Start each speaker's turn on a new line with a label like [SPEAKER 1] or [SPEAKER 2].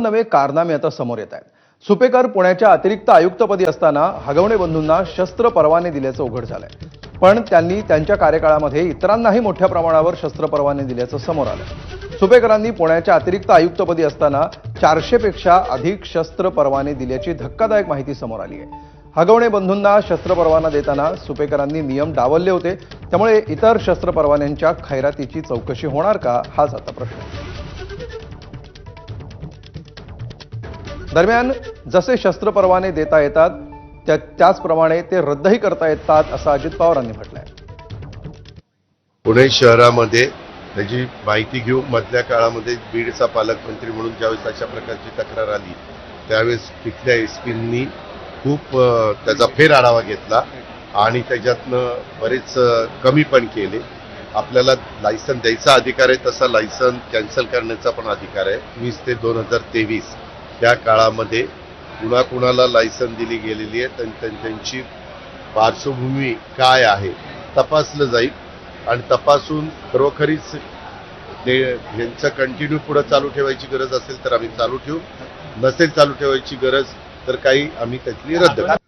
[SPEAKER 1] नवे कारनामे आता समोर येत आहेत. सुपेकर पुण्याच्या अतिरिक्त आयुक्तपदी असताना हगवणे बंधूंना शस्त्र परवाने दिल्याचं उघड झालंय. पण त्यांनी त्यांच्या कार्यकाळामध्ये इतरांनाही मोठ्या प्रमाणावर शस्त्र परवाने दिल्याचं समोर आलं सुपेकरांनी पुण्याच्या अतिरिक्त आयुक्तपदी असताना चारशेपेक्षा अधिक शस्त्र परवाने दिल्याची धक्कादायक माहिती समोर आली आहे. हगवणे बंधूंना शस्त्र परवाना देताना सुपेकरांनी नियम डावलले होते. त्यामुळे इतर शस्त्र परवान्यांच्या खैरातीची चौकशी होणार का? हाच आता प्रश्न दरम्यान जसे शस्त्र परवाने देता येतात त्या त्याचप्रमाणे ते रद्दही करता येतात असं अजित पवारांनी म्हटलंय.
[SPEAKER 2] पुणे शहरामध्ये त्याची माहिती घेऊन मधल्या काळामध्ये बीडचा पालकमंत्री म्हणून ज्यावेळेस अशा प्रकारची तक्रार आली त्यावेळेस तिथल्या एस पींनी खूप त्याचा फेर आढावा घेतला आणि त्याच्यातनं बरेच कमी पण केले. आपल्याला लायसन द्यायचा अधिकार आहे तसा लायसन कॅन्सल करण्याचा पण अधिकार आहे. वीस ते दोन हजार तेवीस त्या काळामध्ये कुणा कुणाला लायसन दिली गेलेली आहे आणि त्यांची पार्श्वभूमी काय आहे तपासलं जाईल. आणि तपासून खरोखरीच ते यांचं कंटिन्यू पुढे चालू ठेवायची गरज असेल तर आम्ही चालू ठेवू. नसेल चालू ठेवायची गरज तर काही आम्ही त्यातली रद्द करू.